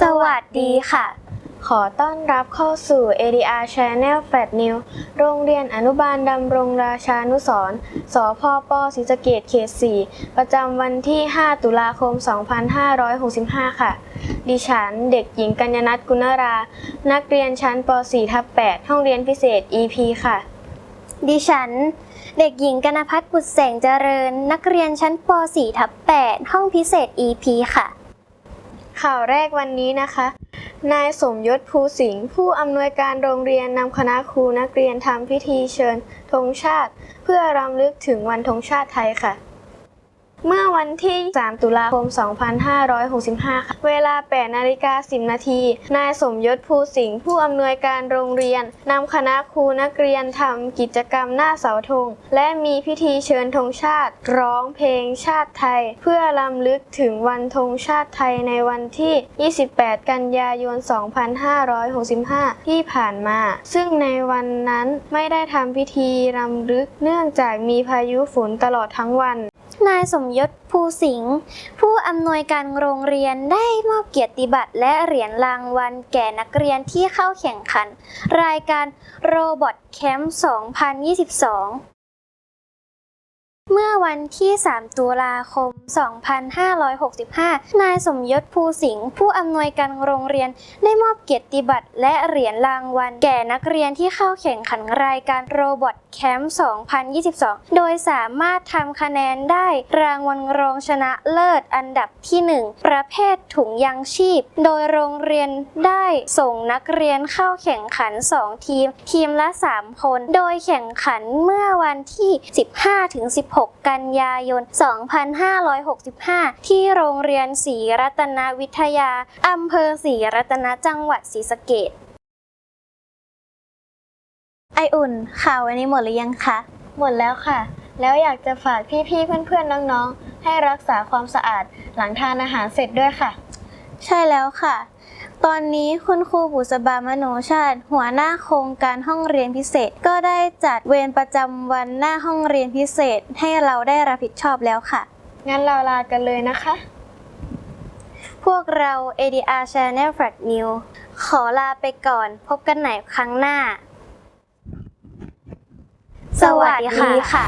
สวัสดีค่ะ ขอต้อนรับเข้าสู่ ADR Channel Flat New โรงเรียนอนุบาลดำรงราชานุสรสพปศรีสะเกดเขต 4 ประจำวันที่ 5 ตุลาคม 2565 ค่ะ ดิฉันเด็กหญิงกัญญนัทกุณรา นักเรียนชั้นป .4 ทับ8ห้องเรียนพิเศษ EP ค่ะ ดิฉันเด็กหญิงกนพัฒน์บุตรแสงเจริญ นักเรียนชั้นป .4 ทับ8ห้องพิเศษ EP ค่ะ ข่าวแรกวันนี้นะคะ นายสมยศภูสิงห์ผู้อำนวยการโรงเรียนนำคณะครูนักเรียนทำพิธีเชิญธงชาติ เพื่อรำลึกถึงวันธงชาติไทยค่ะ เมื่อวันที่ 3 ตุลาคม 2565 ค่ะ เวลา 8 นาฬิกา 10 นาที นายสมยศภูสิงห์ผู้อำนวยการโรงเรียนนำคณะครูนักเรียนทำกิจกรรมหน้าเสาธง และมีพิธีเชิญธงชาติ ร้องเพลงชาติไทย เพื่อรำลึกถึงวันธงชาติไทยในวันที่ 28 กันยายน 2565 ที่ผ่านมา ซึ่งในวันนั้นไม่ได้ทำพิธีรำลึก เนื่องจากมีพายุฝนตลอดทั้งวัน นายสมยศภูสิงห์ผู้อำนวยการโรงเรียนได้มอบเกียรติบัตรและเหรียญรางวัลแก่นักเรียนที่เข้าแข่งขัน รายการโรบอทแคมป์ 2022 เมื่อวันที่ 3 ตุลาคม 2565 นายสมยศภูสิงห์ผู้อำนวยการโรงเรียนได้มอบเกียรติบัตรและเหรียญรางวัล แก่นักเรียนที่เข้าแข่งขันรายการโรบอทแคมป์ 2022 โดยสามารถทำคะแนนได้รางวัลรองชนะเลิศอันดับที่ 1 ประเภทถุงยางชีพ โดยโรงเรียนได้ส่งนักเรียนเข้าแข่งขัน 2 ทีม ทีมละ 3 คน โดยแข่งขันเมื่อวันที่ 15-16กันยายน 2565 ที่โรงเรียนศรีรัตนวิทยา อำเภอศรีรัตนจังหวัดศรีสะเกษไออุ่นข่าววันนี้หมดหรือยังคะ หมดแล้วค่ะ แล้วอยากจะฝากพี่ๆ เพื่อนๆ น้องๆ ให้รักษาความสะอาดหลังทานอาหารเสร็จด้วยค่ะ ใช่แล้วค่ะ ตอนนี้คุณครูบุษบามโนชาติ หัวหน้าโครงการห้องเรียนพิเศษ ก็ได้จัดเวรประจำวันหน้าห้องเรียนพิเศษ ให้เราได้รับผิดชอบแล้วค่ะ งั้นเราลากันเลยนะคะ พวกเรา ADR Channel Flat New ขอลาไปก่อน พบกันใหม่ครั้งหน้า สวัสดีค่ะ